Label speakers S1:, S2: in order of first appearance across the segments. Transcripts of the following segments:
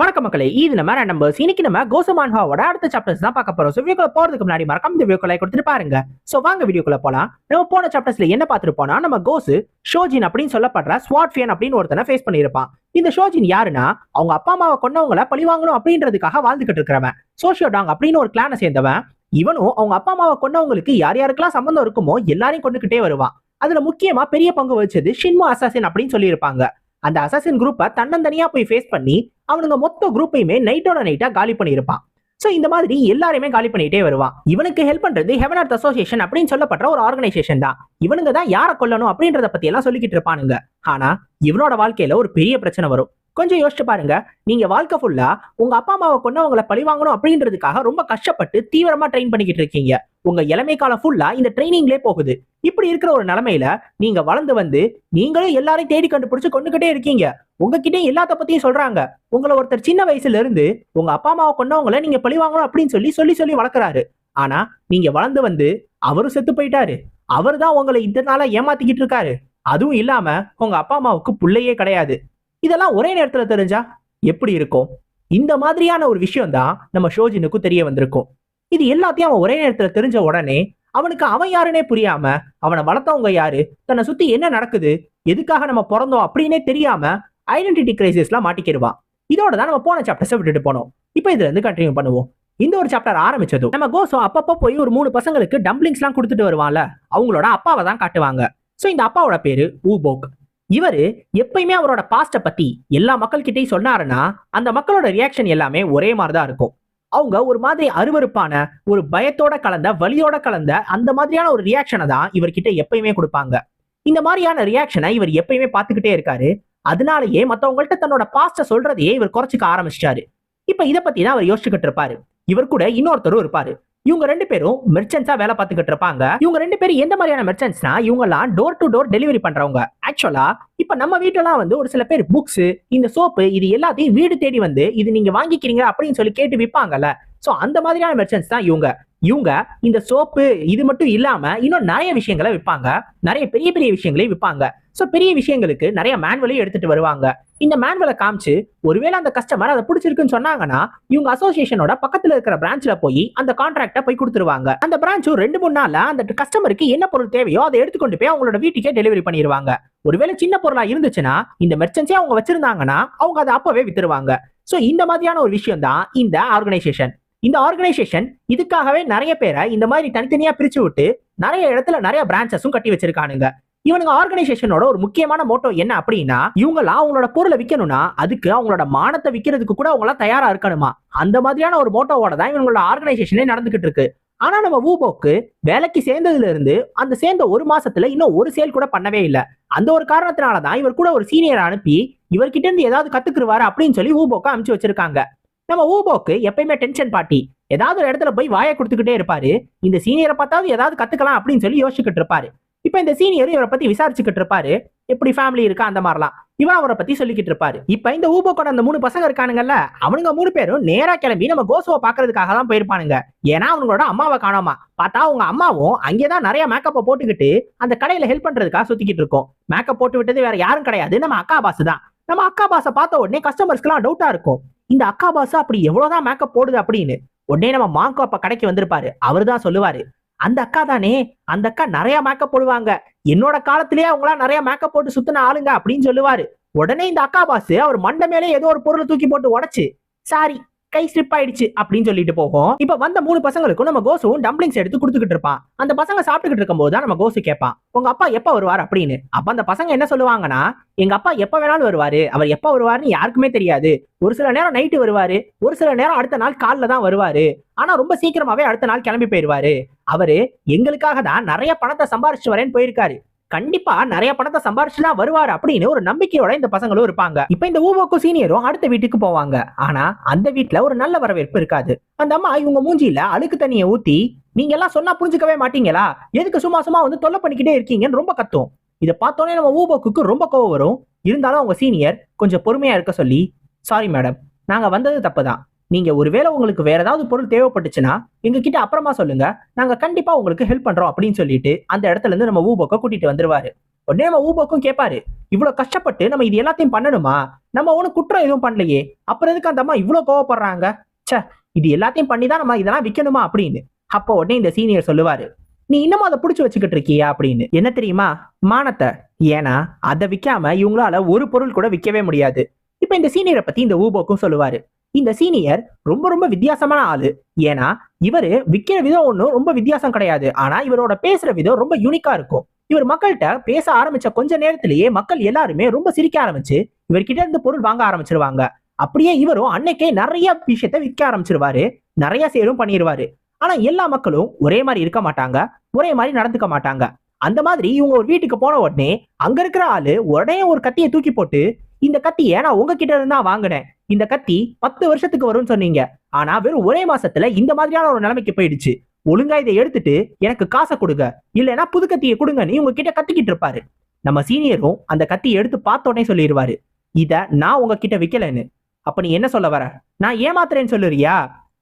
S1: வணக்கம் மக்களே இது நம்ம நம்பர்ஸ் இன்னைக்கு நம்ம கோசமான்ஹாவோட அடுத்த சாப்டர்ஸ் தான் பார்க்க போறோம். ஸோ வீடியோக்குள்ள போறதுக்கு முன்னாடி மறக்காம இந்த வீடியோக்குள்ள கொடுத்துட்டு பாருங்க. ஸோ வாங்க வீடியோக்குள்ள போலாம். நம்ம போன சாப்டர்ஸ்ல என்ன பார்த்துட்டு போனா நம்ம கோசு ஷோஜின் அப்படின்னு சொல்லப்படுற ஸ்வாட்ஃபியன் அப்படின்னு ஒருத்தனை ஃபேஸ் பண்ணியிருப்பான். இந்த ஷோஜின் யாருன்னா அவங்க அப்பா அம்மாவை கொண்டவங்கள பழி வாங்கணும் அப்படின்றதுக்காக வாழ்ந்துகிட்டு இருக்கிறவன். சோஷியோடாங் அப்படின்னு ஒரு கிளானை சேர்ந்தவன். இவனும் அவங்க அப்பா அம்மாவை கொண்டவங்களுக்கு யார் யாருக்கெல்லாம் சம்மந்தம் இருக்குமோ எல்லாரையும் கொண்டுகிட்டே வருவான். அதுல முக்கியமா பெரிய பங்கு வச்சது ஷின்மோ அசாசின் அப்படின்னு சொல்லியிருப்பாங்க. அந்த அசாசின் குரூப்பை தன்னந்தனியா போய் ஃபேஸ் பண்ணி அவனுங்க மொத்த குரூப்பையுமே நைட்டோட நைட்டா காலி பண்ணியிருப்பான். சோ இந்த மாதிரி எல்லாரையுமே காலி பண்ணிட்டே வருவான். இவனுக்கு ஹெல்ப் பண்றது ஹெவன் அர்த் அசோசியேஷன் அப்படின்னு சொல்லப்படுற ஒரு ஆர்கனைசேஷன் தான். இவனுங்க தான் யாரை கொல்லணும் அப்படின்றத பத்தி எல்லாம் சொல்லிக்கிட்டு இருப்பானுங்க. ஆனா இவனோட வாழ்க்கையில ஒரு பெரிய பிரச்சனை வரும். கொஞ்சம் யோசிச்சு பாருங்க. நீங்க வாழ்க்கை ஃபுல்லா உங்க அப்பா அம்மாவை கொண்டவங்களை பழி வாங்கணும் அப்படின்றதுக்காக ரொம்ப கஷ்டப்பட்டு தீவிரமா ட்ரெயின் பண்ணிக்கிட்டு இருக்கீங்க. உங்க இளமை காலம் ஃபுல்லா இந்த ட்ரைனிங்லே போகுது. இப்படி இருக்கிற ஒரு நிலைமையில நீங்க வளர்ந்து வந்து நீங்களும் எல்லாரையும் தேடி கண்டுபிடிச்சு கொண்டுகிட்டே இருக்கீங்க. உங்ககிட்ட எல்லாத்த பத்தியும் சொல்றாங்க. உங்களை ஒருத்தர் சின்ன வயசுல இருந்து உங்க அப்பா அம்மாவை கொண்டவங்களை நீங்க பழி வாங்கணும் அப்படின்னு சொல்லி சொல்லி சொல்லி வளர்க்குறாரு. ஆனா நீங்க வளர்ந்து வந்து அவரும் செத்து போயிட்டாரு. அவர் தான் உங்களை இந்த நாளா ஏமாத்திக்கிட்டு இருக்காரு. அதுவும் இல்லாம உங்க அப்பா அம்மாவுக்கு புள்ளையே கிடையாது. இதெல்லாம் ஒரே நேரத்துல தெரிஞ்சா எப்படி இருக்கும்? இந்த மாதிரியான ஒரு விஷயம் தான் நம்ம ஷோஜினுக்கும் தெரிய வந்திருக்கும். இது எல்லாத்தையும் அவன் ஒரே நேரத்துல தெரிஞ்ச உடனே அவனுக்கு அவன் யாருன்னே புரியாம அவனை வளர்த்தவங்க யாரு தன்னை சுத்தி என்ன நடக்குது எதுக்காக நம்ம பிறந்தோம் அப்படின்னே தெரியாம ஐடென்டிட்டி கிரைசிஸ்லாம் மாட்டிக்கிடுவான் இதோட தான் நம்ம போன சாப்டர்ஸை விட்டுட்டு போனோம். இப்போ இதுல இருந்து கண்டினியூ பண்ணுவோம். இந்த ஒரு சாப்டர் ஆரம்பிச்சதும் நம்ம கோசோ அப்பப்போ போய் ஒரு மூணு பசங்களுக்கு டம்ப்ளிங்ஸ்லாம் கொடுத்துட்டு வருவான்ல அவங்களோட அப்பாவை தான் காட்டுவாங்க. ஸோ இந்த அப்பாவோட பேரு ஊபோக். இவரு எப்பயுமே அவரோட பாஸ்ட பத்தி எல்லா மக்கள்கிட்டையும் சொன்னாருன்னா அந்த மக்களோட ரியாக்ஷன் எல்லாமே ஒரே மாதிரி தான் இருக்கும். அவங்க ஒரு மாதிரி அருவருப்பான ஒரு பயத்தோட கலந்த வலியோட கலந்த அந்த மாதிரியான ஒரு ரியாக்ஷனை தான் இவர்கிட்ட எப்பயுமே கொடுப்பாங்க. இந்த மாதிரியான ரியாக்ஷனை இவர் எப்பயுமே பார்த்துக்கிட்டே இருக்காரு. அதனாலேயே மத்தவங்கள்ட்ட தன்னோட பாஸ்ட சொல்றதையே இவர் குறைச்சிக்க ஆரம்பிச்சிட்டாரு. இப்ப இதை பத்தி தான் அவர் யோசிச்சுக்கிட்டு இருப்பாரு. இவர் கூட இன்னொருத்தரும் இருப்பாரு. இவங்க ரெண்டு பேரும் மெர்ச்சன்ஸா வேலை பார்த்துக்கிட்டு இருப்பாங்க. இவங்க ரெண்டு பேரும் எந்த மாதிரியான மெர்ச்சன்ஸ்னா இவங்கலாம் டோர் டு டோர் டெலிவரி பண்றவங்க. ஆக்சுவலா இப்ப நம்ம வீட்டெல்லாம் வந்து ஒரு சில பேர் புக்ஸ் இந்த சோப்பு இது எல்லாத்தையும் வீடு தேடி வந்து இது நீங்க வாங்கிக்கிறீங்க அப்படின்னு சொல்லி கேட்டு விற்பாங்கல்ல சோ அந்த மாதிரியான மெர்ச்சன்ஸ் தான் இவங்க. இவங்க இந்த சோப்பு இது மட்டும் இல்லாம இன்னும் நிறைய விஷயங்களை விற்பாங்க. நிறைய பெரிய பெரிய விஷயங்களையும் விற்பாங்க. ஸோ பெரிய விஷயங்களுக்கு நிறைய மேன்வலையும் எடுத்துட்டு வருவாங்க. இந்த மேன்வலை காமிச்சு ஒருவேளை அந்த கஸ்டமர் அதை பிடிச்சிருக்குன்னு சொன்னாங்கன்னா இவங்க அசோசியேஷனோட பக்கத்துல இருக்கிற பிரான்ச்ல போய் அந்த கான்ட்ராக்டை போய் கொடுத்துருவாங்க. அந்த பிரான்ச்சும் ரெண்டு மூணு நாள்ல அந்த கஸ்டமருக்கு என்ன பொருள் தேவையோ அதை எடுத்துக்கொண்டு போய் அவங்களோட வீட்டுக்கே டெலிவரி பண்ணிடுவாங்க ஒருவேளை சின்ன பொருளா இருந்துச்சுன்னா இந்த மெர்ச்சன்ஸே அவங்க வச்சிருந்தாங்கன்னா அவங்க அதை அப்பவே வித்துருவாங்க. ஸோ இந்த மாதிரியான ஒரு விஷயம் தான் இந்த ஆர்கனைசேஷன் இந்த ஆர்கனைசேஷன் இதுக்காகவே நிறைய பேரை இந்த மாதிரி தனித்தனியா பிரிச்சு விட்டு நிறைய இடத்துல நிறைய பிரான்ச்சஸும் கட்டி வச்சிருக்கானுங்க. இவனுங்க ஆர்கனைசேஷனோட ஒரு முக்கியமான மோட்டோ என்ன அப்படின்னா இவங்களாம் அவங்களோட பொருளை விற்கணும்னா அதுக்கு அவங்களோட மானத்தை விற்கிறதுக்கு கூட அவங்களாம் தயாரா இருக்கணுமா? அந்த மாதிரியான ஒரு மோட்டோவோட தான் இவங்களோட ஆர்கனைசேஷனே நடந்துகிட்டு இருக்கு. ஆனா நம்ம ஊபோக்கு வேலைக்கு சேர்ந்ததுல இருந்து அந்த சேர்ந்த ஒரு மாசத்துல இன்னும் ஒரு சேல் கூட பண்ணவே இல்லை. அந்த ஒரு காரணத்தினால தான் இவர் கூட ஒரு சீனியர் அனுப்பி இவர்கிட்ட இருந்து ஏதாவது கத்துக்குருவாரு அப்படின்னு சொல்லி ஊபோக்கு அனுப்பிச்சு வச்சிருக்காங்க. நம்ம ஊபோக்கு எப்பயுமே டென்ஷன் பாட்டி ஏதாவது ஒரு இடத்துல போய் வாயை கொடுத்துக்கிட்டே இருப்பாரு. இந்த சீனியரை பார்த்தாவது ஏதாவது கத்துக்கலாம் அப்படின்னு சொல்லி யோசிச்சுக்கிட்டு இருப்பாரு. இப்ப இந்த சீனியர் இவரை பத்தி விசாரிச்சுக்கிட்டு இருப்பாரு. எப்படி ஃபேமிலி இருக்கா அந்த மாதிரிலாம். இவன் அவரை பத்தி சொல்லிக்கிட்டு இருப்பாரு. இப்ப இந்த ஊபோக்கோட அந்த மூணு பசங்க இருக்கானுங்கல்ல அவனுங்க மூணு பேரும் நேரா கிளம்பி நம்ம கோசுவை பாக்குறதுக்காக தான் போயிருப்பானுங்க. ஏன்னா அவங்களோட அம்மாவை காணாமா. பார்த்தா அவங்க அம்மாவும் அங்கேதான் நிறைய மேக்கப்பை போட்டுக்கிட்டு அந்த கடையில ஹெல்ப் பண்றதுக்காக சுத்திக்கிட்டு இருக்கோம். மேக்கப் போட்டு விட்டது வேற யாரும் கிடையாது. நம்ம அக்கா பாஸ் தான். நம்ம அக்கா பாஸை பார்த்த உடனே கஸ்டமர்ஸ்க்குலாம் டவுட்டா இருக்கும். இந்த அக்கா பாசா அப்படி எவ்வளவுதான் மேக்கப் போடுது அப்படின்னு உடனே நம்ம மாங்கோ அப்ப கடைக்கு வந்திருப்பாரு. அவர் தான் சொல்லுவாரு. அந்த அக்கா தானே அந்த அக்கா நிறைய மேக்கப் போடுவாங்க. என்னோட காலத்திலேயே அவங்களாம் நிறைய மேக்கப் போட்டு சுத்தின ஆளுங்க அப்படின்னு சொல்லுவாரு. உடனே இந்த அக்கா பாசு அவர் மண்டை மேலே ஏதோ ஒரு பொருளை தூக்கி போட்டு உடைச்சு. சாரி. கை ஸ்லிப் ஆயிடுச்சு அப்படின்னு சொல்லிட்டு போகும். இப்ப வந்த மூணு பசங்களுக்கும் நம்ம கோசுவும் டம்ப்ளிங்ஸ் எடுத்து கொடுத்துக்கிட்டு இருப்பான். அந்த பசங்க சாப்பிட்டுக்கிட்டு இருக்கும்போது தான் நம்ம கோசு கேட்பான். உங்க அப்பா எப்ப வருவார் அப்படின்னு. அப்ப அந்த பசங்க என்ன சொல்லுவாங்கன்னா எங்க அப்பா எப்ப வேணாலும் வருவாரு. அவர் எப்ப வருவாருன்னு யாருக்குமே தெரியாது. ஒரு சில நேரம் நைட்டு வருவாரு. ஒரு சில நேரம் அடுத்த நாள் காலில் தான் வருவாரு. ஆனா ரொம்ப சீக்கிரமாவே அடுத்த நாள் கிளம்பி போயிருவாரு. அவரு எங்களுக்காக தான் நிறைய பணத்தை சம்பாரிச்சு வரேன்னு போயிருக்காரு. கண்டிப்பா நிறைய பணத்தை சம்பாரிச்சு வருவார் அப்படின்னு ஒரு நம்பிக்கையோட இந்த பசங்களும் இருப்பாங்க. இப்ப இந்த ஊவோக்கும் சீனியரும் அடுத்த வீட்டுக்கு போவாங்க. ஆனா அந்த வீட்டுல ஒரு நல்ல வரவேற்பு இருக்காது. அந்த அம்மா இவங்க மூஞ்சியில அழுக்கு தண்ணியை ஊத்தி நீங்க எல்லாம் சொன்னா புரிஞ்சுக்கவே மாட்டீங்களா? எதுக்கு சும்மா சும்மா வந்து தொல்லை பண்ணிக்கிட்டே இருக்கீங்கன்னு ரொம்ப கத்தும். இதை பார்த்தோன்னே நம்ம ஊபோக்கு ரொம்ப கோவம் வரும். இருந்தாலும் அவங்க சீனியர் கொஞ்சம் பொறுமையா இருக்க சொல்லி சாரி மேடம் நாங்க வந்தது தப்பு தான் நீங்க ஒருவேளை உங்களுக்கு வேற ஏதாவது பொருள் தேவைப்பட்டுச்சுன்னா எங்க கிட்ட அப்புறமா சொல்லுங்க. நாங்க கண்டிப்பா உங்களுக்கு ஹெல்ப் பண்றோம் அப்படின்னு சொல்லிட்டு அந்த இடத்துல இருந்து நம்ம ஊபோக்க கூட்டிட்டு வந்துருவாரு. உடனே நம்ம ஊபோக்கும் கேட்பாரு இவ்வளவு கஷ்டப்பட்டு நம்ம இது எல்லாத்தையும் பண்ணணுமா? நம்ம ஒன்றும் குற்றம் எதுவும் பண்ணலையே. அப்புறம் எதுக்கு அந்த அம்மா இவ்வளவு கோவப்படுறாங்க? ச்சே இது எல்லாத்தையும் பண்ணி தான் நம்ம இதெல்லாம் விற்கணுமா அப்படின்னு. அப்போ உடனே இந்த சீனியர் சொல்லுவாரு நீ இன்னமும் அதை புடிச்சு வச்சுக்கிட்டு இருக்கியா? அப்படின்னு. என்ன தெரியுமா? மானத்தை. ஏன்னா அதை விற்காம இவங்களால ஒரு பொருள் கூட விற்கவே முடியாது. இப்ப இந்த சீனியரை பத்தி இந்த ஊபோக்கும் சொல்லுவாரு இந்த சீனியர் ரொம்ப ரொம்ப வித்தியாசமான ஆளு. ஏன்னா இவரு விக்கிற விதம் ஒன்றும் ரொம்ப வித்தியாசம் கிடையாது. ஆனா இவரோட பேசுற விதம் ரொம்ப யூனிக்கா இருக்கும். இவர் மக்கள்கிட்ட பேச ஆரம்பிச்ச கொஞ்ச நேரத்திலேயே மக்கள் எல்லாருமே ரொம்ப சிரிக்க ஆரம்பிச்சு இவர்கிட்ட இருந்து பொருள் வாங்க ஆரம்பிச்சிருவாங்க. அப்படியே இவரும் அன்னைக்கே நிறைய விஷயத்த விற்க ஆரம்பிச்சிருவாரு. நிறைய சேலும் பண்ணிடுவாரு ஆனா எல்லா மக்களும் ஒரே மாதிரி இருக்க மாட்டாங்க. ஒரே மாதிரி நடந்துக்க மாட்டாங்க. அந்த மாதிரி இவங்க ஒரு வீட்டுக்கு போன உடனே அங்க இருக்கிற ஆளு உடனே ஒரு கத்தியை தூக்கி போட்டு இந்த கத்தியை நான் உங்ககிட்ட இருந்தா வாங்கினேன். இந்த கத்தி பத்து வருஷத்துக்கு வரும்னு சொன்னீங்க. ஆனா வெறும் ஒரே மாசத்துல இந்த மாதிரியான ஒரு நிலைமைக்கு போயிடுச்சு. ஒழுங்கா இதை எடுத்துட்டு எனக்கு காசை கொடுங்க. இல்லைன்னா புது கத்தியை கொடுங்கன்னு நீ உங்ககிட்ட கத்திக்கிட்டு இருப்பாரு. நம்ம சீனியரும் அந்த கத்தியை எடுத்து பார்த்தோன்னே சொல்லிடுவாரு. இத நான் உங்ககிட்ட விற்கலன்னு அப்ப நீ என்ன சொல்ல வர? நான் ஏமாத்துறேன்னு சொல்லுறியா?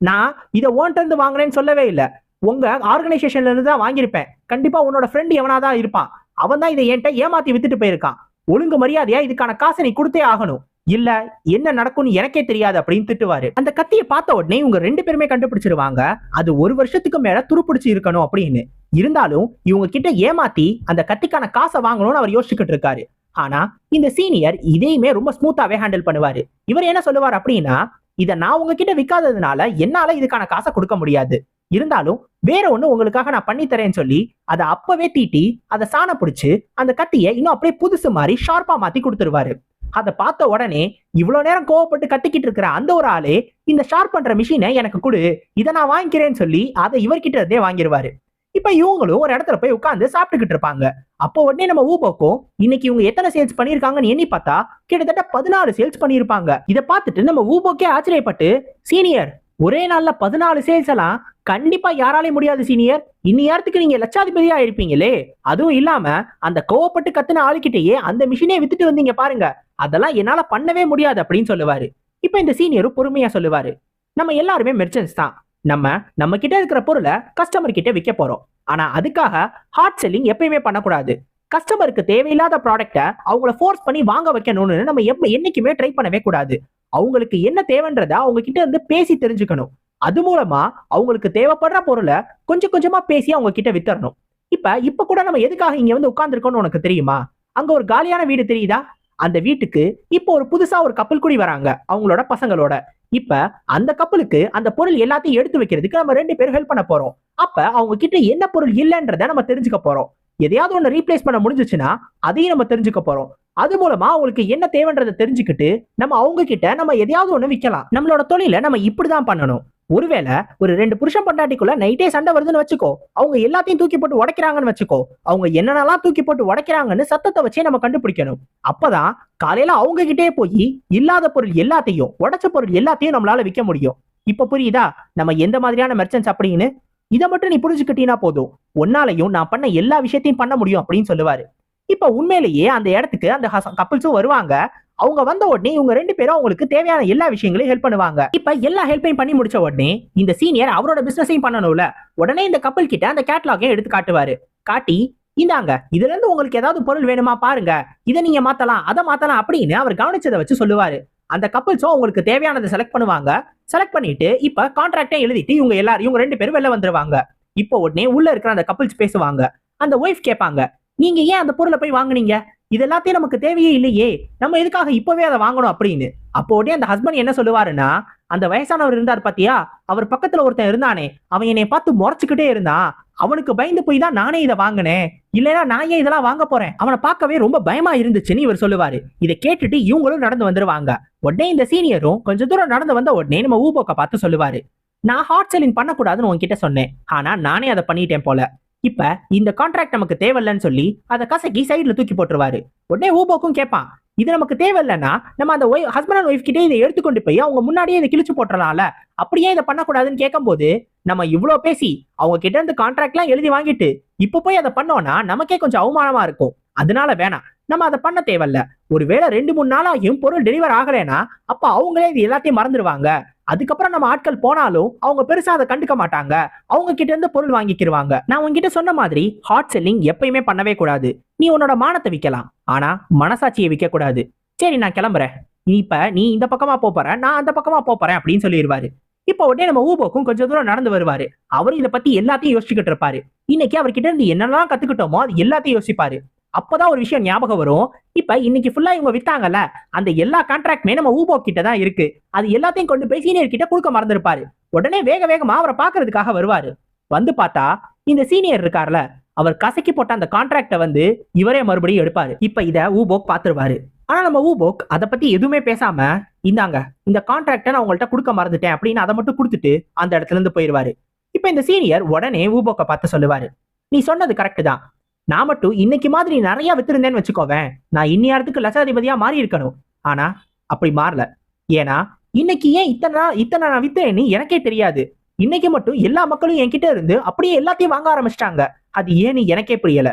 S1: நான் இதை ஓன்ட்டு இருந்து வாங்கினேன்னு சொல்லவே இல்லை. உங்க ஆர்கனைசேஷன்ல இருந்து தான் வாங்கியிருப்பேன். கண்டிப்பா உன்னோட ஃப்ரெண்ட் எவனாதான் இருப்பான். அவன் தான் இதை என்கிட்ட ஏமாத்தி வித்துட்டு போயிருக்கான். ஒழுங்கு மரியாதையா இதுக்கான காசை நீ கொடுத்தே ஆகணும். இல்ல என்ன நடக்கும்னு எனக்கே தெரியாது அப்படின்னு திட்டுவாரு. அந்த கத்தியை பார்த்த உடனே இவங்க ரெண்டு பேருமே கண்டுபிடிச்சிருவாங்க. அது ஒரு வருஷத்துக்கு மேல துருப்பிடிச்சு இருக்கணும் அப்படின்னு. இருந்தாலும் இவங்க கிட்ட ஏமாத்தி அந்த கத்திக்கான காசை வாங்கணும்னு அவர் யோசிச்சுக்கிட்டு இருக்காரு. ஆனா இந்த சீனியர் இதையுமே ரொம்ப ஸ்மூத்தாவே ஹேண்டில் பண்ணுவாரு. இவர் என்ன சொல்லுவார் அப்படின்னா இதை நான் உங்ககிட்ட விற்காததுனால என்னால இதுக்கான காசை கொடுக்க முடியாது. இருந்தாலும் வேற ஒண்ணு உங்களுக்காக நான் பண்ணி தரேன்னு சொல்லி அதை அப்பவே தீட்டி அதை சாண பிடிச்சு அந்த கத்தியை இன்னும் அப்படியே புதுசு மாதிரி ஷார்ப்பா மாத்தி கொடுத்துருவாரு. அதை பார்த்த உடனே இவ்வளவு நேரம் கோவப்பட்டு கத்திக்கிட்டு இருக்கிற அந்த ஒரு ஆளே இந்த ஷார்ப் பண்ற மிஷினை எனக்கு கொடு இதை நான் வாங்கிக்கிறேன்னு சொல்லி அதை இவர்கிட்ட இருந்தே வாங்கிடுவாரு இப்ப இவங்களும் ஒரு இடத்துல போய் உட்காந்து சாப்பிட்டுக்கிட்டு இருப்பாங்க. அப்போ உடனே நம்ம ஊபோக்கும் இன்னைக்கு இவங்க எத்தனை சேல்ஸ் பண்ணிருக்காங்கன்னு எண்ணி பார்த்தா கிட்டத்தட்ட பதினாலு சேல்ஸ் பண்ணியிருப்பாங்க. இதை பார்த்துட்டு நம்ம ஊபோக்கே ஆச்சரியப்பட்டு சீனியர் ஒரே நாளில் பதினாலு சேல்ஸ் எல்லாம் கண்டிப்பாக யாராலையும் முடியாது சீனியர் இன்னி நேரத்துக்கு நீங்கள் லட்சாதிபதியாக இருப்பீங்களே. அதுவும் இல்லாமல் அந்த கோவப்பட்டு கத்துன ஆளுக்கிட்டேயே அந்த மிஷினே வித்துட்டு வந்தீங்க பாருங்க. அதெல்லாம் என்னால் பண்ணவே முடியாது அப்படின்னு சொல்லுவார். இப்போ இந்த சீனியரும் பொறுமையாக சொல்லுவார். நம்ம எல்லாருமே மெர்ச்சன்ஸ் தான். நம்ம நம்ம கிட்ட இருக்கிற பொருளை கஸ்டமர் கிட்ட விற்க போறோம். ஆனா அதுக்காக ஹார்ட் செல்லிங் எப்பயுமே பண்ணக்கூடாது. கஸ்டமருக்கு தேவையில்லாத ப்ராடக்ட்டை அவங்கள ஃபோர்ஸ் பண்ணி வாங்க வைக்கணும்னு நம்ம எப்ப என்னைக்குமே ட்ரை பண்ணவே கூடாது. அவங்களுக்கு என்ன தேவைன்றத அவங்க கிட்ட இருந்து பேசி தெரிஞ்சுக்கணும். அது மூலமா அவங்களுக்கு தேவைப்படுற பொருளை கொஞ்சம் கொஞ்சமா பேசி அவங்க கிட்ட வித்தரணும். இப்ப இப்ப கூட நம்ம எதுக்காக இங்க வந்து உட்கார்ந்துருக்கோம்னு உனக்கு தெரியுமா? அங்க ஒரு காலியான வீடு தெரியுதா? அந்த வீட்டுக்கு இப்போ ஒரு புதுசா ஒரு கப்பல் குடி வராங்க அவங்களோட பசங்களோட. இப்ப அந்த கப்பலுக்கு அந்த பொருள் எல்லாத்தையும் எடுத்து வைக்கிறதுக்கு நம்ம ரெண்டு பேரும் ஹெல்ப் பண்ண போறோம். அப்ப அவங்க கிட்ட என்ன பொருள் இல்லைன்றத நம்ம தெரிஞ்சுக்க போறோம். எதையாவது ஒன்று ரீப்ளேஸ் பண்ண முடிஞ்சுச்சுன்னா அதையும் நம்ம தெரிஞ்சுக்க போறோம். அது மூலமா அவங்களுக்கு என்ன தேவைன்றதை தெரிஞ்சுக்கிட்டு நம்ம அவங்க கிட்ட நம்ம எதையாவது ஒண்ணு விற்கலாம் நம்மளோட தொழிலை நம்ம இப்படிதான் பண்ணணும். ஒருவேளை ஒரு ரெண்டு புருஷன் பொண்டாட்டிக்குள்ள நைட்டே சண்டை வருதுன்னு வச்சுக்கோ அவங்க எல்லாத்தையும் தூக்கி போட்டு உடைக்கிறாங்கன்னு வச்சுக்கோ அவங்க என்னென்னலாம் தூக்கி போட்டு உடைக்கிறாங்கன்னு சத்தத்தை வச்சே நம்ம கண்டுபிடிக்கணும். அப்பதான் காலையில அவங்க கிட்டே போய் இல்லாத பொருள் எல்லாத்தையும் உடைச்ச பொருள் எல்லாத்தையும் நம்மளால விற்க முடியும். இப்ப புரியுதா? நம்ம எந்த மாதிரியான மெர்ச்சன்ஸ் அப்படின்னு? இதை மட்டும் நீ புரிஞ்சுக்கிட்டீங்கன்னா போதும். ஒன்னாலையும் நான் பண்ண எல்லா விஷயத்தையும் பண்ண முடியும் அப்படின்னு சொல்லுவாரு. இப்ப உண்மையிலேயே அந்த இடத்துக்கு அந்த கப்பிள்ஸும் வருவாங்க. அவங்க வந்த உடனே இவங்க ரெண்டு பேரும் அவங்களுக்கு தேவையான எல்லா விஷயங்களையும் ஹெல்ப் பண்ணுவாங்க. இப்ப எல்லா ஹெல்ப்பையும் பண்ணி முடிச்ச உடனே இந்த சீனியர் அவரோட பிசினஸையும் பண்ணணும்ல. உடனே இந்த கப்பல் கிட்ட அந்த கேட்லாகையும் எடுத்து காட்டுவாரு. காட்டி இந்தாங்க இதுல இருந்து உங்களுக்கு ஏதாவது பொருள் வேணுமா பாருங்க. இதை நீங்க மாத்தலாம் அதை மாத்தலாம் அப்படின்னு அவர் கவனிச்சதை வச்சு சொல்லுவாரு. அந்த கப்பல்ஸும் உங்களுக்கு தேவையானதை செலக்ட் பண்ணுவாங்க. செலக்ட் பண்ணிட்டு இப்ப கான்ட்ராக்டே எழுதிட்டு இவங்க எல்லாரும் இவங்க ரெண்டு பேரும் வெளில வந்துருவாங்க. இப்போ உடனே உள்ள இருக்கிற அந்த கப்பல்ஸ் பேசுவாங்க. அந்த ஒய்ஃப் கேட்பாங்க நீங்க ஏன் அந்த பொருளை போய் வாங்குனீங்க? இது எல்லாத்தையும் நமக்கு தேவையே இல்லையே. நம்ம எதுக்காக இப்பவே அதை வாங்கணும் அப்படின்னு. அப்போ உடனே அந்த ஹஸ்பண்ட் என்ன சொல்லுவாருன்னா அந்த வயசானவர் இருந்தார் பாத்தியா? அவர் பக்கத்துல ஒருத்தன் இருந்தானே. அவன் என்னை பார்த்து முறைச்சுக்கிட்டே இருந்தான். அவனுக்கு பயந்து போய் தான் நானே இதை வாங்கினேன். இல்லைன்னா நான் ஏன் இதெல்லாம் வாங்க போறேன்? அவனை பார்க்கவே ரொம்ப பயமா இருந்துச்சுன்னு இவர் சொல்லுவாரு. இதை கேட்டுட்டு இவங்களும் நடந்து வந்துருவாங்க. உடனே இந்த சீனியரும் கொஞ்ச தூரம் நடந்து வந்த உடனே நம்ம ஊபோக்க பார்த்து சொல்லுவாரு. நான் ஹார்ட் செல்லிங் பண்ணக்கூடாதுன்னு உன்கிட்ட சொன்னேன். ஆனா நானே அதை பண்ணிட்டேன் போல. இப்ப இந்த கான்ட்ராக்ட் நமக்கு தேவையில்லைன்னு சொல்லி அதை கசக்கி சைடில் தூக்கி போட்டுருவாரு. உடனே ஊபோக்கும் கேட்பான் இது நமக்கு தேவையில்லைன்னா நம்ம அந்த ஒய் ஹஸ்பண்ட் அண்ட் ஒய்ஃப் கிட்டே இதை எடுத்துக்கொண்டு போய் அவங்க முன்னாடியே இதை கிழிச்சு போட்டுறலாம்ல. அப்படியே இதை பண்ணக்கூடாதுன்னு கேட்கும்போது நம்ம இவ்வளோ பேசி அவங்க கிட்ட இருந்து கான்ட்ராக்ட்லாம் எழுதி வாங்கிட்டு இப்போ போய் அதை பண்ணோம்னா நமக்கே கொஞ்சம் அவமானமா இருக்கும். அதனால வேணாம். நம்ம அதை பண்ண தேவையில்ல. ஒருவேளை ரெண்டு மூணு நாளாகியும் பொருள் டெலிவர் ஆகலைன்னா அப்போ அவங்களே இது எல்லாத்தையும் மறந்துடுவாங்க. அதுக்கப்புறம் நம்ம ஆட்கள் போனாலும் அவங்க பெருசா அதை கண்டுக்க மாட்டாங்க. அவங்க கிட்ட இருந்து பொருள் வாங்கிக்கிருவாங்க. நான் உங்ககிட்ட சொன்ன மாதிரி ஹாட் செல்லிங் எப்பயுமே பண்ணவே கூடாது. நீ உன்னோட மானத்தை விற்கலாம் ஆனா மனசாட்சியை விற்க கூடாது சரி நான் கிளம்புறேன். நீ இப்ப நீ இந்த பக்கமா போப் போற நான் அந்த பக்கமா போறேன் அப்படின்னு சொல்லிடுவாரு இப்ப உடனே நம்ம ஊபோக்கும் கொஞ்சம் தூரம் நடந்து வருவாரு. அவரும் இதை பத்தி எல்லாத்தையும் யோசிச்சுக்கிட்டு இருப்பாரு. இன்னைக்கு அவர்கிட்ட இருந்து என்னெல்லாம் கத்துக்கிட்டோமோ அது எல்லாத்தையும் யோசிப்பாரு. அப்பதான் ஒரு விஷயம் ஞாபகம் வரும். இப்ப இன்னைக்கு ஃபுல்லா இவங்க வித்தாங்கல்ல அந்த எல்லா கான்ட்ராக்ட்மே நம்ம ஊபோ கிட்ட தான் இருக்கு. அது எல்லாத்தையும் கொண்டு போய் சீனியர் கிட்ட கொடுக்க மறந்துருப்பாரு. உடனே வேக வேகமா அவரை பாக்குறதுக்காக வருவாரு. வந்து பார்த்தா இந்த சீனியர் இருக்கார்ல அவர் கசக்கி போட்ட அந்த கான்ட்ராக்டை வந்து இவரே மறுபடியும் எடுப்பாரு. இப்ப இத ஊபோக் பாத்துருவாரு ஆனா நம்ம ஊபோக் அதை பத்தி எதுவுமே பேசாம இந்தாங்க இந்த கான்ட்ராக்டை நான் உங்கள்கிட்ட கொடுக்க மறந்துட்டேன் அப்படின்னு அதை மட்டும் கொடுத்துட்டு அந்த இடத்துல இருந்து போயிடுவாரு இப்ப இந்த சீனியர் உடனே ஊபோக்கை பார்த்து சொல்லுவாரு. நீ சொன்னது கரெக்ட் தான். நான் மட்டும் இன்னைக்கு மாதிரி நிறைய வித்திருந்தேன்னு வச்சுக்கோவேன் நான் இன்னியாரத்துக்கு லட்சாதிபதியா மாறி இருக்கணும் ஆனா அப்படி மாறல. ஏன்னா இன்னைக்கு ஏன் இத்தனை நாள் இத்தனை நான் வித்தேன்னு எனக்கே தெரியாது. இன்னைக்கு மட்டும் எல்லா மக்களும் என்கிட்ட இருந்து அப்படியே எல்லாத்தையும் வாங்க ஆரம்பிச்சிட்டாங்க. அது ஏன்னு எனக்கே புரியல.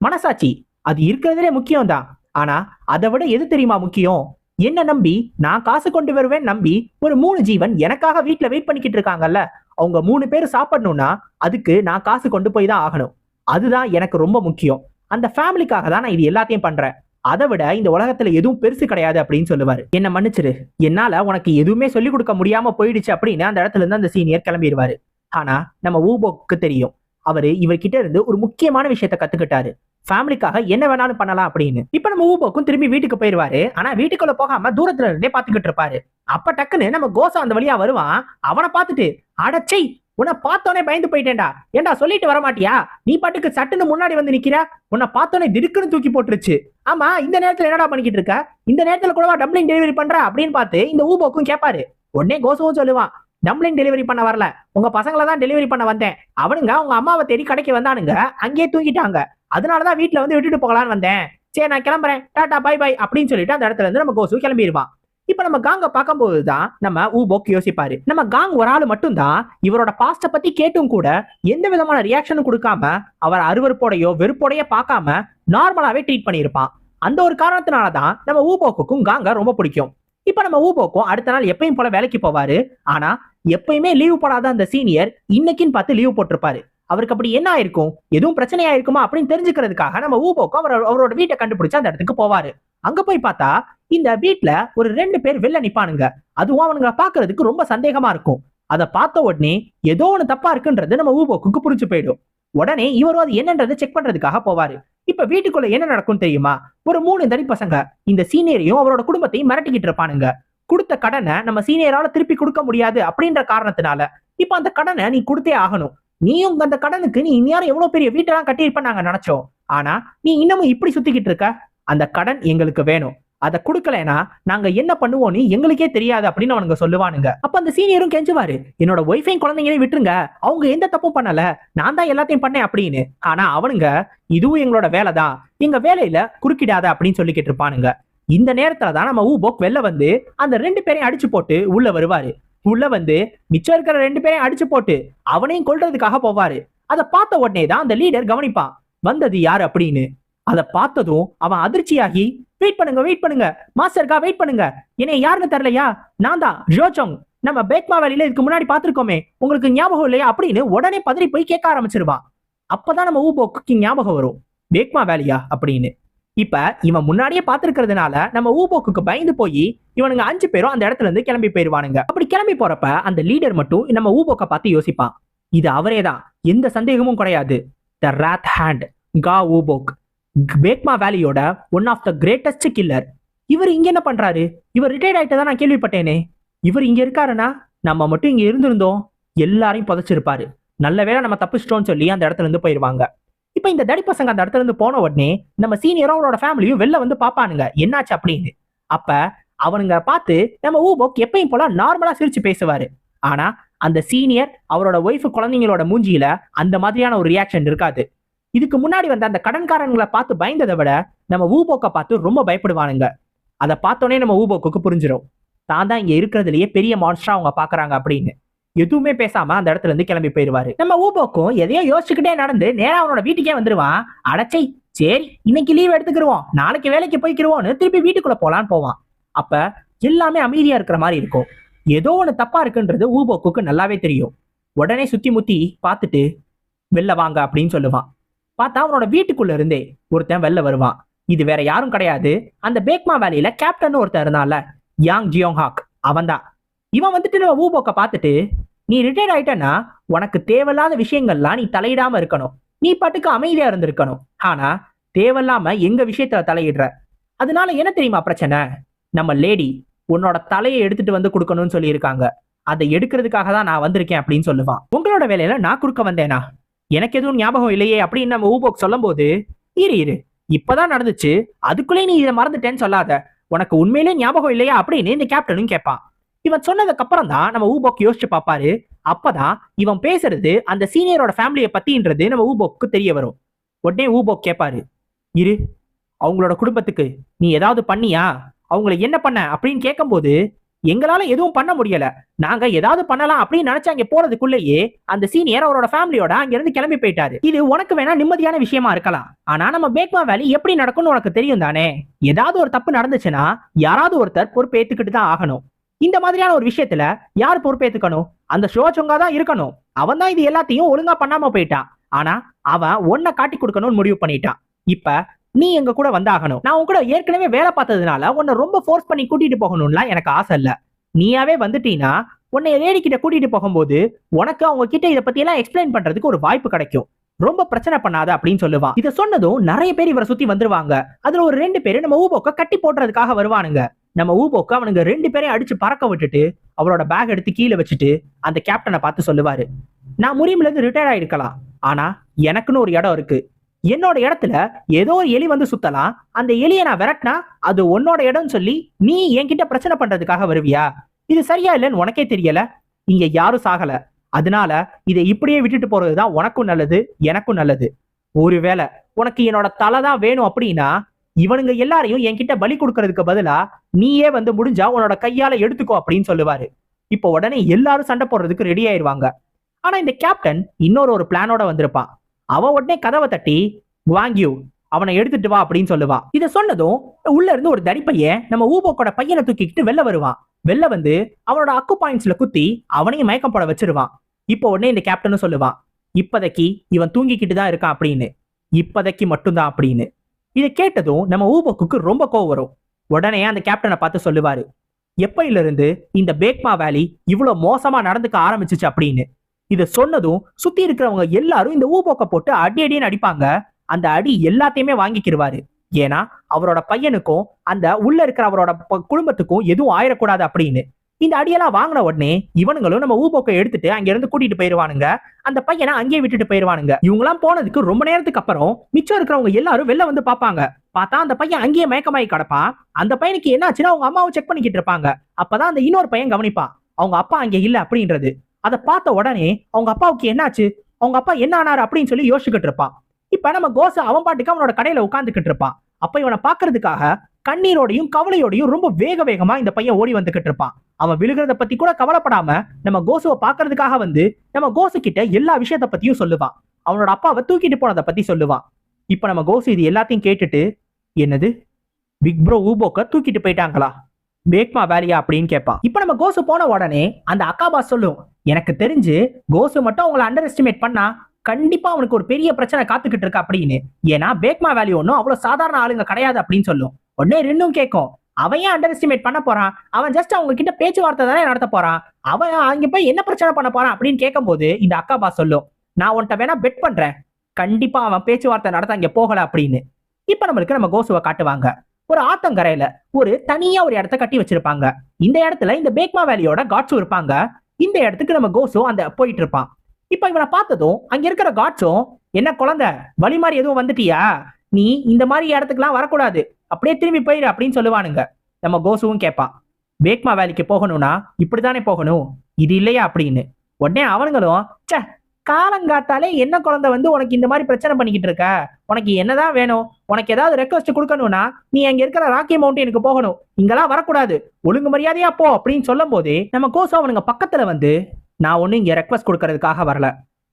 S1: மனசாட்சி அது இருக்கிறதுலே முக்கியம் தான் ஆனா அதை விட எது தெரியுமா முக்கியம்? என்ன நம்பி நான் காசு கொண்டு வருவேன் நம்பி ஒரு மூணு ஜீவன் எனக்காக வீட்டுல வெயிட் பண்ணிக்கிட்டு இருக்காங்கல்ல அவங்க மூணு பேர் சாப்பிடணும்னா அதுக்கு நான் காசு கொண்டு போய் தான் ஆகணும். அதுதான் எனக்கு ரொம்ப முக்கியம். அந்த ஃபேமிலிக்காக தான் நான் இது எல்லாத்தையும் பண்றேன். அதை விட இந்த உலகத்துல எதுவும் பெருசு கிடையாது அப்படின்னு சொல்லுவாரு. என்ன மன்னிச்சிரு என்னால உனக்கு எதுவுமே சொல்லிக் கொடுக்க முடியாம போயிடுச்சு அப்படின்னு அந்த இடத்துல இருந்து அந்த சீனியர் கிளம்பிடுவாரு. ஆனா நம்ம ஊபோக்கு தெரியும். அவரு இவர்கிட்ட இருந்து ஒரு முக்கியமான விஷயத்த கத்துக்கிட்டாரு. ஃபேமிலிக்காக என்ன வேணாலும் பண்ணலாம் அப்படின்னு. இப்ப நம்ம ஊபோக்கும் திரும்பி வீட்டுக்கு போயிருவாரு. ஆனா வீட்டுக்குள்ள போகாம தூரத்துல இருந்தே பாத்துக்கிட்டு இருப்பாரு. அப்ப டக்குன்னு நம்ம கோசம் அந்த வழியா வருவான். அவனை பார்த்துட்டு அடச்சை உன்னை பார்த்தோன்னே பயந்து போயிட்டேன்டா. ஏன்டா சொல்லிட்டு வர மாட்டியா? நீ பாட்டுக்கு சட்டுன்னு முன்னாடி வந்து நிக்கிற? உன்னை பார்த்தோன்னே திடுக்குன்னு தூக்கி போட்டுருச்சு. ஆமா இந்த நேரத்துல என்னடா பண்ணிக்கிட்டு இருக்க? இந்த நேரத்துல கூடவா டம்ளிங் டெலிவரி பண்ற? அப்படின்னு பார்த்து இந்த ஊபோக்கும் கேட்பாரு உடனே கோசவும் சொல்லுவான் டம்ளிங் டெலிவரி பண்ண வரல. உங்க பசங்களை தான் டெலிவரி பண்ண வந்தேன். அவனுங்க உங்க அம்மாவை தேடி கடைக்கு வந்தானுங்க. அங்கேயே தூங்கிட்டாங்க அதனாலதான் வீட்டுல வந்து விட்டுட்டு போகலான்னு வந்தேன். சரி நான் கிளம்புறேன். டாடா பை பாய் அப்படின்னு சொல்லிட்டு அந்த இடத்துல இருந்து நம்ம கோசு கிளம்பிடுவான் இப்ப நம்ம காங்க பார்க்கும்போது தான் நம்ம ஊபோக் யோசிப்பாரு. நம்ம காங் ஒரு ஆள் மட்டும்தான் இவரோட பாஸ்ட பத்தி கேட்டும் கூட எந்த விதமான ரியாக்ஷனும் கொடுக்காம அவர் அருவருப்போடையோ வெறுப்போடையோ பார்க்காம நார்மலாவே ட்ரீட் பண்ணியிருப்பான். அந்த ஒரு காரணத்தினால தான் நம்ம ஊபோக்குக்கும் காங்க ரொம்ப பிடிக்கும். இப்ப நம்ம ஊபோக்கும் அடுத்த நாள் எப்பயும் போல வேலைக்கு போவாரு. ஆனா எப்பயுமே லீவு போடாத அந்த சீனியர் இன்னைக்குன்னு பார்த்து லீவு போட்டிருப்பாரு. அவருக்கு அப்படி என்ன ஆயிருக்கும்? எதுவும் பிரச்சனையா இருக்குமா அப்படின்னு தெரிஞ்சுக்கிறதுக்காக நம்ம ஊபோக்கும் அவர் அவரோட வீட்டை கண்டுபிடிச்சு அந்த இடத்துக்கு போவாரு. அங்க போய் பார்த்தா இந்த வீட்ல ஒரு ரெண்டு பேர் வெளில நிப்பானுங்க. அதுவும் அவனுங்களை பாக்குறதுக்கு ரொம்ப சந்தேகமா இருக்கும். அதை பார்த்த உடனே ஏதோ ஒன்னு தப்பா இருக்குன்றது நம்ம ஊபோக்குக்கு புரிஞ்சு போயிடும். உடனே இவரும் அது என்னன்றதை செக் பண்றதுக்காக போவாரு. இப்ப வீட்டுக்குள்ள என்ன நடக்கும் தெரியுமா? ஒரு மூணு தனி பசங்க இந்த சீனியரையும் அவரோட குடும்பத்தையும் மிரட்டிக்கிட்டு இருப்பானுங்க. கொடுத்த கடனை நம்ம சீனியரால திருப்பி கொடுக்க முடியாது அப்படின்ற காரணத்தினால இப்ப அந்த கடனை நீ கொடுத்தே ஆகணும். நீயும் அந்த கடனுக்கு நீ இந்நேரம் எவ்வளவு பெரிய வீட்டெல்லாம் கட்டியிருப்ப நாங்க நினைச்சோம். ஆனா நீ இன்னமும் இப்படி சுத்திக்கிட்டு இருக்க? அந்த கடன் எங்களுக்கு வேணும். அதை கொடுக்கலனா நாங்க என்ன பண்ணுவோம்னு எங்களுக்கே தெரியாது அப்படின்னு அவனுங்க சொல்லுவானுங்க. அப்ப அந்த சீனியரும் கெஞ்சுவாரு. என்னோட ஒய்ஃபையும் குழந்தைங்களையும் விட்டுருங்க. அவங்க எந்த தப்பும் பண்ணல. நான் தான் எல்லாத்தையும் பண்ணேன் அப்படின்னு. ஆனா அவனுங்க இதுவும் எங்களோட வேலை தான் எங்க வேலையில குறுக்கிடாத அப்படின்னு சொல்லிக்கிட்டு இருப்பானுங்க. இந்த நேரத்துல தான் நம்ம ஊபோக் வெளில வந்து அந்த ரெண்டு பேரையும் அடிச்சு போட்டு உள்ள வருவாரு. உள்ள வந்து மிச்சம் இருக்கிற ரெண்டு பேரையும் அடிச்சு போட்டு அவனையும் கொள்றதுக்காக போவாரு. அதை பார்த்த உடனே தான் அந்த லீடர் கவனிப்பான் வந்தது யார் அப்படின்னு? அதை பார்த்ததும் அவன் அதிர்ச்சியாகி வெயிட் பண்ணுங்க வெயிட் பண்ணுங்க மாஸ்டர்க்கா வெயிட் பண்ணுங்க. என்னை யாருன்னு தெரியலையா? நான் தான் ஜோச்சோங் நம்ம பேக்மா வேலையில இதுக்கு முன்னாடி பார்த்துருக்கோமே. உங்களுக்கு ஞாபகம் இல்லையா? அப்படின்னு உடனே பதறி போய் கேட்க ஆரம்பிச்சிருவான் அப்பதான் நம்ம ஊபோக்கு ஞாபகம் வரும். பேக்மா வேலையா அப்படின்னு. இப்ப இவன் முன்னாடியே பார்த்திருக்கிறதுனால நம்ம ஊபோக்கு பயந்து போய் இவனுங்க அஞ்சு பேரும் அந்த இடத்துல இருந்து கிளம்பி போயிருவானுங்க. அப்படி கிளம்பி போறப்ப அந்த லீடர் மட்டும் நம்ம ஊபோக்க பார்த்து யோசிப்பான். இது அவரே தான் எந்த சந்தேகமும் கிடையாது. த ராத் ஹேண்ட் கா ஊபோக் பேக்மா வேலியோட one of the greatest killer இவர் இங்க என்ன பண்றாரு? இவர் ரிட்டையர்ட் தான் நான் கேள்விப்பட்டேனே. இவர் இங்க இருக்காருன்னா நம்ம மட்டும் இங்க இருந்திருந்தோம். எல்லாரையும் புதைச்சிருப்பாரு. நல்ல வேளை நம்ம தப்பிச்சிட்டோம்னு சொல்லி அந்த இடத்துல இருந்து போயிருவாங்க. இப்ப இந்த தடி பசங்க அந்த இடத்துல இருந்து போன உடனே நம்ம சீனியரும் அவனோட ஃபேமிலியும் வெளில வந்து பாப்பானுங்க. என்னாச்சு அப்படின்னு? அப்ப அவனுங்க பார்த்து நம்ம ஊபோக் எப்பயும் போல நார்மலா சிரிச்சு பேசுவாரு. ஆனா அந்த சீனியர் அவரோட ஒய்ஃப் குழந்தைங்களோட மூஞ்சியில அந்த மாதிரியான ஒரு ரியாக்ஷன் இருக்காது. இதுக்கு முன்னாடி வந்த அந்த கடன்காரங்களை பார்த்து பயந்ததை விட நம்ம ஊபோக்கை பார்த்து ரொம்ப பயப்படுவானுங்க. அதை பார்த்தோன்னே நம்ம ஊபோக்கு புரிஞ்சிடும் தான் தான் இங்க இருக்கிறதுலயே பெரிய மான்ஸ்டரா அவங்க பாக்குறாங்க அப்படின்னு. எதுவுமே பேசாம அந்த இடத்துல இருந்து கிளம்பி போயிருவாரு நம்ம ஊபோக்கும் எதையோ யோசிச்சுக்கிட்டே நடந்து நேரா அவனோட வீட்டுக்கே வந்துருவான். அடச்சை சரி இன்னைக்கு லீவ் எடுத்துக்கிருவோம். நாளைக்கு வேலைக்கு போய்க்கிருவோம்னு திருப்பி வீட்டுக்குள்ள போலான்னு போவான். அப்ப எல்லாமே அமைதியா இருக்கிற மாதிரி இருக்கும். ஏதோ ஒண்ணு தப்பா இருக்குன்றது ஊபோக்குக்கு நல்லாவே தெரியும். உடனே சுத்தி முத்தி பார்த்துட்டு வெளில வாங்க அப்படின்னு சொல்லுவான். பார்த்தா அவனோட வீட்டுக்குள்ள இருந்தே ஒருத்தன் வெளில வருவான். இது வேற யாரும் கிடையாது. அந்த பேக்மா வேலையில கேப்டன் ஒருத்தன் இருந்தான்ல யாங் ஜியோங் ஹாக். அவன்தான். இவன் வந்துட்டு ஊபோக்க பார்த்துட்டு நீ ரிட்டையர்ட் ஆயிட்டன்னா உனக்கு தேவையில்லாத விஷயங்கள்லாம் நீ தலையிடாம இருக்கணும். நீ பாட்டுக்கு அமைதியா இருந்திருக்கணும். ஆனா தேவையில்லாம எங்க விஷயத்துல தலையிடுற? அதனால என்ன தெரியுமா பிரச்சனை? நம்ம லேடி உன்னோட தலையை எடுத்துட்டு வந்து கொடுக்கணும்னு சொல்லியிருக்காங்க. அதை எடுக்கிறதுக்காக தான் நான் வந்திருக்கேன் அப்படின்னு சொல்லுவான். உங்களோட வேலையில நான் குறுக்க வந்தேனா? எனக்கு எதுவும் ஞாபகம் இல்லையே அப்படின்னு நம்ம ஊபோக் சொல்லும்போது இரு இரு. இப்பதான் நடந்துச்சு. அதுக்குள்ளே நீ இதை மறந்துட்டேன்னு சொல்லாத. உனக்கு உண்மையிலே ஞாபகம் இல்லையா அப்படின்னு இந்த கேப்டனும் கேட்பான். இவன் சொன்னதுக்கு அப்புறம் தான் நம்ம ஊபோக் யோசிச்சு பார்ப்பாரு. அப்பதான் இவன் பேசுறது அந்த சீனியரோட ஃபேமிலியை பத்தின்றது நம்ம ஊபோக்கு தெரிய வரும். உடனே ஊபோக் கேட்பாரு இரு அவங்களோட குடும்பத்துக்கு நீ ஏதாவது பண்ணியா? அவங்கள என்ன பண்ண? அப்படின்னு கேட்கும்போது எங்களால எதுவும் பண்ண முடியல. நாங்க ஏதாவது பண்ணலாம் அப்படின்னு நினைச்சு அங்க போறதுக்குள்ளேயே அந்த சீனியர் அவரோட ஃபேமிலியோட அங்க இருந்து கிளம்பி போயிட்டாரு. இது உனக்கு வேணா நிம்மதியான விஷயமா இருக்கலாம். ஆனா நம்ம பேக்மா வேலி எப்படி நடக்கும்னு உனக்கு தெரியும் தானே? ஏதாவது ஒரு தப்பு நடந்துச்சுன்னா யாராவது ஒருத்தர் பொறுப்பேத்துக்கிட்டு தான் ஆகணும். இந்த மாதிரியான ஒரு விஷயத்துல யார் பொறுப்பேத்துக்கணும்? அந்த ஷோச்சொங்கா தான் இருக்கணும். அவன் தான் இது எல்லாத்தையும் ஒழுங்கா பண்ணாம போயிட்டான். ஆனா அவன் ஒன்ன காட்டி கொடுக்கணும்னு முடிவு பண்ணிட்டான். இப்ப நீ எங்க கூட வந்தாகணும். நான் உன் கூட ஏற்கனவே வேலை பார்த்ததுனால உன்னை ரொம்ப ஃபோர்ஸ் பண்ணி கூட்டிட்டு போகணும்லாம் எனக்கு ஆசை இல்ல. நீயாவே வந்துட்டீங்கன்னா உன்னை லேடி கிட்ட கூட்டிட்டு போகும்போது உனக்கு அவங்க கிட்ட இதை பத்தி எல்லாம் எக்ஸ்பிளைன் பண்றதுக்கு ஒரு வாய்ப்பு கிடைக்கும். ரொம்ப பிரச்சனை பண்ணாத அப்படின்னு சொல்லுவான். இதை சொன்னதும் நிறைய பேர் இவரை சுத்தி வந்துருவாங்க. அதுல ஒரு ரெண்டு பேர் நம்ம ஊபோக்க கட்டி போடுறதுக்காக வருவானுங்க. நம்ம ஊபோக்கு அவனுங்க ரெண்டு பேரையும் அடிச்சு பறக்க விட்டுட்டு அவரோட பேக் எடுத்து கீழே வச்சுட்டு அந்த கேப்டனை பார்த்து சொல்லுவாரு நான் முறியும்ல இருந்து ரிட்டையர் ஆயிருக்கலாம். ஆனா எனக்குன்னு ஒரு இடம் இருக்கு. என்னோட இடத்துல ஏதோ ஒரு எலி வந்து சுத்தலாம். அந்த எலியை நான் விரட்டினா அது உன்னோட இடம்னு சொல்லி நீ என்கிட்ட பிரச்சனை பண்றதுக்காக வருவியா? இது சரியா இல்லைன்னு உனக்கே தெரியல. இங்க யாரும் சாகல. அதனால இதை இப்படியே விட்டுட்டு போறதுதான் உனக்கும் நல்லது எனக்கும் நல்லது. ஒருவேளை உனக்கு என்னோட தலை தான் வேணும் அப்படின்னா இவனுங்க எல்லாரையும் என்கிட்ட பலி கொடுக்கறதுக்கு பதிலா நீயே வந்து முடிஞ்சா உன்னோட கையால எடுத்துக்கோ அப்படின்னு சொல்லுவாரு. இப்போ உடனே எல்லாரும் சண்டை போடுறதுக்கு ரெடி ஆயிருவாங்க. ஆனா இந்த கேப்டன் இன்னொரு ஒரு பிளானோட வந்திருப்பான். அவன் உடனே கதவை தட்டி வாங்கியூ அவனை எடுத்துட்டு வா அப்படின்னு சொல்லுவான் இதை சொன்னதும் உள்ள இருந்து ஒரு தடிப்பையன் நம்ம ஊபோக்கோட பையனை தூக்கிக்கிட்டு வெளில வருவான். வெளில வந்து அவனோட அக்கு பாயிண்ட்ஸ்ல குத்தி அவனையும் மயக்கம் போட வச்சிருவான். இப்போ உடனே இந்த கேப்டனும் சொல்லுவான் இப்போதைக்கு இவன் தூங்கிக்கிட்டு தான் இருக்கான் அப்படின்னு. இப்போதைக்கு மட்டும்தான் அப்படின்னு. இதை கேட்டதும் நம்ம ஊபோக்குக்கு ரொம்ப கோவம் வரும். உடனே அந்த கேப்டனை பார்த்து சொல்லுவாரு எப்பையிலிருந்து இந்த பேக்மா வேலி இவ்வளவு மோசமா நடந்துக்க ஆரம்பிச்சிச்சு அப்படின்னு? இதை சொன்னதும் சுத்தி இருக்கிறவங்க எல்லாரும் இந்த ஊபோக்க போட்டு அடி அடின்னு அடிப்பாங்க. அந்த அடி எல்லாத்தையுமே வாங்கிக்கிடுவாரு ஏன்னா அவரோட பையனுக்கும் அந்த உள்ள இருக்கிற அவரோட குடும்பத்துக்கும் எதுவும் ஆயிடக்கூடாது அப்படின்னு. இந்த அடியெல்லாம் வாங்கின உடனே இவனுங்களும் நம்ம ஊபோக்கை எடுத்துட்டு அங்க இருந்து கூட்டிட்டு போயிருவானுங்க. அந்த பையனை அங்கேயே விட்டுட்டு போயிருவானுங்க. இவங்கெல்லாம் போனதுக்கு ரொம்ப நேரத்துக்கு அப்புறம் மிச்சம் இருக்கிறவங்க எல்லாரும் வெளில வந்து பார்ப்பாங்க. பார்த்தா அந்த பையன் அங்கேயே மயக்கமாயி கிடப்பான். அந்த பையனுக்கு என்னாச்சுன்னா அவங்க அம்மாவை செக் பண்ணிக்கிட்டு இருப்பாங்க. அப்பதான் அந்த இன்னொரு பையன் கவனிப்பான். அவங்க அப்பா அங்கே இல்லை அப்படின்றது. அதை பார்த்த உடனே அவங்க அப்பாவுக்கு என்னாச்சு? அவங்க அப்பா என்ன ஆனாரு அப்படின்னு சொல்லி யோசிச்சுக்கிட்டு இருப்பான். இப்ப நம்ம கோச அவன் பாட்டுக்கு அவனோட கடையில உட்காந்துக்கிட்டு இருப்பான். அப்ப இவனை பாக்குறதுக்காக கண்ணீரோடையும் கவலையோடையும் ரொம்ப வேக வேகமா இந்த பையன் ஓடி வந்துகிட்டு இருப்பான். அவன் விழுகிறத பத்தி கூட கவலைப்படாம நம்ம கோசுவை பாக்குறதுக்காக வந்து நம்ம கோசு கிட்ட எல்லா விஷயத்த பத்தியும் சொல்லுவான். அவனோட அப்பாவை தூக்கிட்டு போனதை பத்தி சொல்லுவான். இப்ப நம்ம கோசு இது எல்லாத்தையும் கேட்டுட்டு என்னது? பிக் ப்ரோ ஊபோக்க தூக்கிட்டு போயிட்டாங்களா? பேக்மா வேலையா? அப்படின்னு கேட்பான். இப்ப நம்ம கோசு போன உடனே அந்த அக்கா சொல்லும் எனக்கு தெரிஞ்சு கோசு மட்டும் அவங்கள அண்டர் எஸ்டிமேட் பண்ணா கண்டிப்பா அவனுக்கு ஒரு பெரிய பிரச்சனை காத்துக்கிட்டு இருக்கு அப்படின்னு. ஏன்னா பேக்மா வேல்யூ ஒன்றும் அவ்வளவு சாதாரண ஆளுங்க கிடையாது அப்படின்னு சொல்லும். உடனே ரெண்டும் கேட்கும் அவன் ஏன் அண்டர் எஸ்டிமேட் பண்ண போறான்? அவன் ஜஸ்ட் அவங்க கிட்ட பேச்சுவார்த்தை தானே நடத்த போறான்? அவன் அங்க போய் என்ன பிரச்சனை பண்ண போறான் அப்படின்னு கேட்கும்போது இந்த அக்கா பா சொல்லும் நான் உன்கிட்ட வேணா பெட் பண்றேன். கண்டிப்பா அவன் பேச்சுவார்த்தை நடத்த அங்க போகல அப்படின்னு. இப்ப நம்மளுக்கு நம்ம கோசுவை காட்டுவாங்க. ஒரு ஆத்தங்கரையில ஒரு தனியா ஒரு இடத்த கட்டி வச்சிருப்பாங்க. இந்த இடத்துல இந்த பேக்மா வேலியோட காட்ஸும் இருப்பாங்க. இந்த இடத்துக்கு நம்ம கோசோ அந்த போயிட்டு இருப்பான். இப்ப இவனை பார்த்ததும் அங்க இருக்கிற காட்ஸும் என்ன குழந்தை? வழி மாதிரி எதுவும் வந்துட்டியா? நீ இந்த மாதிரி இடத்துக்குலாம் வரக்கூடாது. அப்படியே திரும்பி போயிரு அப்படின்னு சொல்லுவானுங்க. நம்ம கோசுவும் கேட்பான் பேக்மா வேலைக்கு போகணும்னா இப்படித்தானே போகணும்? இது இல்லையா அப்படின்னு. உடனே அவனுங்களும் ச்சே காலங்காத்தாலே என்ன குழந்தை வந்து உனக்கு இந்த மாதிரி பிரச்சனை பண்ணிக்கிட்டு இருக்க? உனக்கு என்னதான் வேணும்? உனக்கு ஏதாவது ரெக்வஸ்ட் கொடுக்கணும்னா நீ அங்க இருக்கிற ராக்கி மவுண்டனுக்கு போகணும். இங்கெல்லாம் வரக்கூடாது. ஒழுங்கு மரியாதையா போ அப்படின்னு சொல்லும் போது நம்ம கோசு அவனுங்க பக்கத்துல வந்து நான் ஒன்னும் இங்க ரெக்வஸ்ட் கொடுக்கறதுக்காக வரல.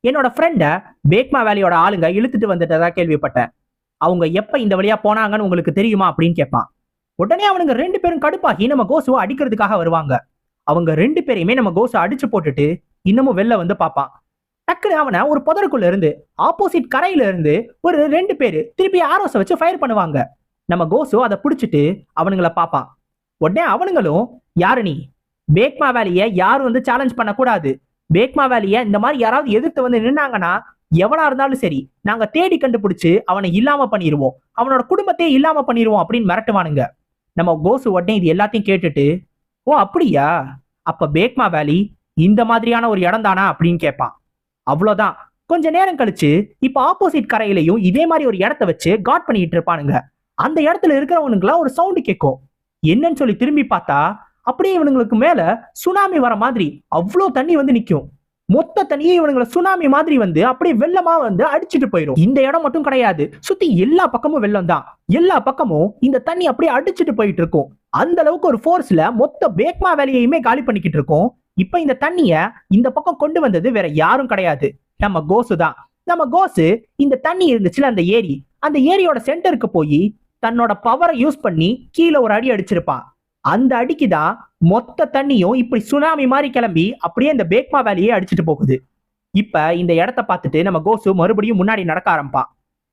S1: என்னோட ஃப்ரெண்டை பேக்மா வேலையோட ஆளுங்க இழுத்துட்டு வந்துட்டதா கேள்விப்பட்டேன். அவங்க எப்ப இந்த வழியா போனாங்கன்னு உங்களுக்கு தெரியுமா அப்படின்னு கேட்பான். உடனே அவனுங்க ரெண்டு பேரும் கடுப்பாகி நம்ம கோசுவை அடிக்கிறதுக்காக வருவாங்க. அவங்க ரெண்டு பேரையுமே நம்ம கோசை அடிச்சு போட்டுட்டு இன்னமும் வெளில வந்து பார்ப்பான். டக்குனு அவனை ஒரு புதருக்குள்ள இருந்து ஆப்போசிட் கரையில இருந்து ஒரு ரெண்டு பேரு திருப்பி ஆரோஸை வச்சு ஃபயர் பண்ணுவாங்க. நம்ம கோசு அதை பிடிச்சிட்டு அவனுங்கள பார்ப்பான். உடனே அவனுங்களும் யாரு நீ? பேக்மா வேலையை யாரும் வந்து சேலஞ்ச் பண்ணக்கூடாது. பேக்மா வேலையை இந்த மாதிரி யாராவது எதிர்த்து வந்து நின்னாங்கன்னா எவனா இருந்தாலும் சரி நாங்க தேடி கண்டுபிடிச்சு அவனை இல்லாம பண்ணிடுவோம் அவனோட குடும்பத்தையே இல்லாம பண்ணிடுவோம் அப்படின்னு மிரட்டுவானுங்க. நம்ம கோசு உடனே இது எல்லாத்தையும் கேட்டுட்டு ஓ அப்படியா? அப்ப பேக்மா வேலி இந்த மாதிரியான ஒரு இடம் தானா? அப்படின்னு கேட்பான். அவ்வளோதான் கொஞ்ச நேரம் கழிச்சு இப்ப ஆப்போசிட் கரையிலையும் இதே மாதிரி ஒரு இடத்த வச்சு காட் பண்ணிட்டு இருப்பானுங்க. அந்த இடத்துல இருக்கிறவனுக்குலாம் ஒரு சவுண்டு கேட்கும். என்னன்னு சொல்லி திரும்பி பார்த்தா அப்படியே இவனுங்களுக்கு மேல சுனாமி வர மாதிரி அவ்வளோ தண்ணி வந்து நிற்கும் மொத்த தண்ணியே இவனுங்களை சுனாமி மாதிரி வந்து அப்படியே வெள்ளமா வந்து அடிச்சிட்டு போயிடும் இந்த இடம் மட்டும் கிடையாது. சுத்தி எல்லா பக்கமும் வெள்ளம் தான். எல்லா பக்கமும் இந்த தண்ணி அப்படியே அடிச்சிட்டு போயிட்டு இருக்கும். அந்த அளவுக்கு ஒரு ஃபோர்ஸ்ல மொத்த பேக்மா வேலையையுமே காலி பண்ணிக்கிட்டு இருக்கோம். இப்ப இந்த தண்ணிய இந்த பக்கம் கொண்டு வந்தது வேற யாரும் கிடையாது. நம்ம கோசு தான். நம்ம கோசு இந்த தண்ணி இருந்துச்சுல அந்த ஏரி. அந்த ஏரியோட சென்டருக்கு போய் தன்னோட பவரை யூஸ் பண்ணி கீழே ஒரு அடி அடிச்சிருப்பான். அந்த அடிக்கு தான் மொத்த தண்ணியும் இப்படி சுனாமி மாதிரி கிளம்பி அப்படியே இந்த பேக்மா வேலையே அடிச்சிட்டு போகுது. இப்ப இந்த இடத்த பார்த்துட்டு நம்ம கோசு மறுபடியும் முன்னாடி நடக்க ஆரம்பிப்பான்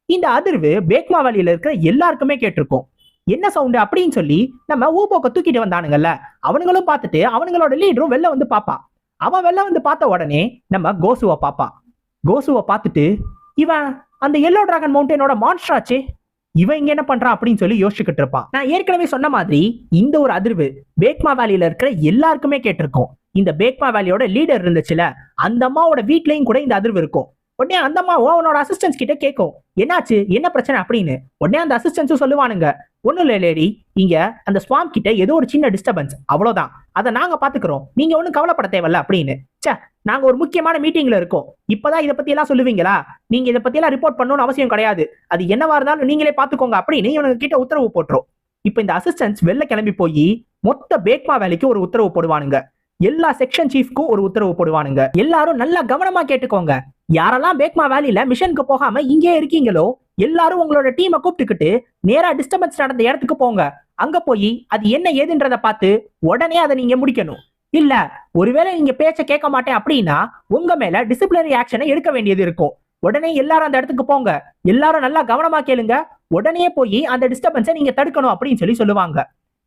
S1: இந்த அதிர்வு பேக்மா வேலியில இருக்கிற எல்லாருக்குமே கேட்டிருக்கும். என்ன சவுண்டு அப்படின்னு சொல்லி நம்ம ஊபோக்க தூக்கிட்டு வந்தானுங்கல்ல அவனுங்களும் பார்த்துட்டு அவனுங்களோட லீடரும் வெளில வந்து பார்ப்பான் அவன் வெளில வந்து பார்த்த உடனே நம்ம கோசுவை பார்ப்பான் கோசுவை பார்த்துட்டு இவன் அந்த எல்லோ டிராகன் மவுண்டனோட மான்ஸ்டராச்சே இவன் இங்க என்ன பண்றான் அப்படின்னு சொல்லி யோசிச்சுக்கிட்டு இருப்பான். நான் ஏற்கனவே சொன்ன மாதிரி இந்த ஒரு அதிர்வு பேக்மா வேலியில இருக்கிற எல்லாருக்குமே கேட்டிருக்கும். இந்த பேக்மா வேலியோட லீடர் இருந்துச்சுல அந்த அம்மாவோட வீட்லயும் கூட இந்த அதிர்வு இருக்கும். உடனே அந்த அம்மா அவனோட அசிஸ்டன்ஸ் கிட்ட கேட்கும் என்னாச்சு? என்ன பிரச்சனை? அப்படின்னு. உடனே அந்த அசிஸ்டன்ஸும் சொல்லுவானுங்க ஒண்ணும் இல்லை லேடி இங்க அந்த ஸ்வாம் கிட்ட ஏதோ ஒரு சின்ன டிஸ்டர்பன்ஸ் அவ்வளவுதான். அதை நாங்க பாத்துக்கிறோம். நீங்க ஒன்றும் கவலைப்பட தேவையில்ல அப்படின்னு. நாங்க ஒரு முக்கியமான மீட்டிங்ல இருக்கோம். இப்பதான் இதை பத்தி எல்லாம் சொல்லுவீங்களா? நீங்க இதை பத்தி எல்லாம் ரிப்போர்ட் பண்ணணும்னு அவசியம் கிடையாது. அது என்னவா இருந்தாலும் நீங்களே பாத்துக்கோங்க அப்படின்னு இவனுங்க கிட்ட உத்தரவு போட்டுரும். இப்ப இந்த அசிஸ்டன்ஸ் வெளில கிளம்பி போய் மொத்த பேக்மா வேலைக்கு ஒரு உத்தரவு போடுவானுங்க. எல்லா செக்ஷன் சீஃப்க்கும் ஒரு உத்தரவு போடுவானுங்க. எல்லாரும் நல்லா கவனமா கேட்டுக்கோங்க. யாரெல்லாம் பேக்மா வேலையில மிஷனுக்கு போகாம இங்கே இருக்கீங்களோ எல்லாரும் உங்களோட டீமை கூப்பிட்டுக்கிட்டு நேரா டிஸ்டர்பன்ஸ் நடந்த இடத்துக்கு போங்க. அங்க போய் அது என்ன ஏதுன்றத பார்த்து உடனே அதை நீங்க முடிக்கணும். இல்ல ஒருவேளை நீங்க பேச்ச கேட்க மாட்டேன் அப்படின்னா உங்க மேல டிசிப்ளினரி ஆக்ஷனை எடுக்க வேண்டியது இருக்கும். உடனே எல்லாரும் அந்த இடத்துக்கு போங்க. எல்லாரும் நல்லா கவனமா கேளுங்க. உடனே போய் அந்த டிஸ்டர்பன்ஸை நீங்க தடுக்கணும் அப்படின்னு சொல்லி சொல்லுவாங்க.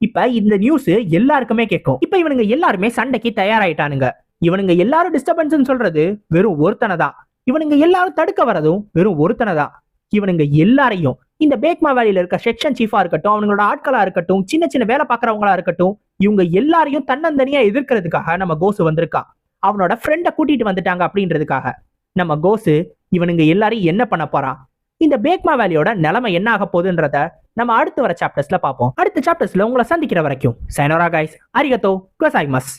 S1: இப்ப இந்த நியூஸ் எல்லாருக்குமே கேட்கும். இப்ப இவனுங்க எல்லாருமே சண்டைக்கு தயாராயிட்டானுங்க. இவனுங்க எல்லாரும் டிஸ்டர்பன்ஸ் சொல்றது வெறும் ஒருத்தனை தான். இவனுங்க எல்லாரும் தடுக்க வரதும் வெறும் ஒருத்தனை தான். இவனுங்க எல்லாரையும் இந்த பேக்மா வேலையில இருக்க செக்ஷன் சீஃபா இருக்கட்டும் அவங்களோட ஆட்களா இருக்கட்டும் சின்ன சின்ன வேலை பாக்குறவங்களா இருக்கட்டும் இவங்க எல்லாரையும் தன்னந்தனியா எதிர்க்கிறதுக்காக நம்ம கோசு வந்திருக்கான் அவனோட ஃப்ரெண்டை கூட்டிட்டு வந்துட்டாங்க அப்படின்றதுக்காக. நம்ம கோசு இவனுங்க எல்லாரையும் என்ன பண்ண போறான் இந்த பேக்மா வேலியோட நிலைமை என்ன ஆக போகுதுன்றத நம்ம அடுத்து வர சாப்டர்ஸ்ல பார்ப்போம். அடுத்த சாப்டர்ஸ்ல உங்களை சந்திக்கிற வரைக்கும் சைனோரா கைஸ் அரிகத்தோ கோசாய்மஸ்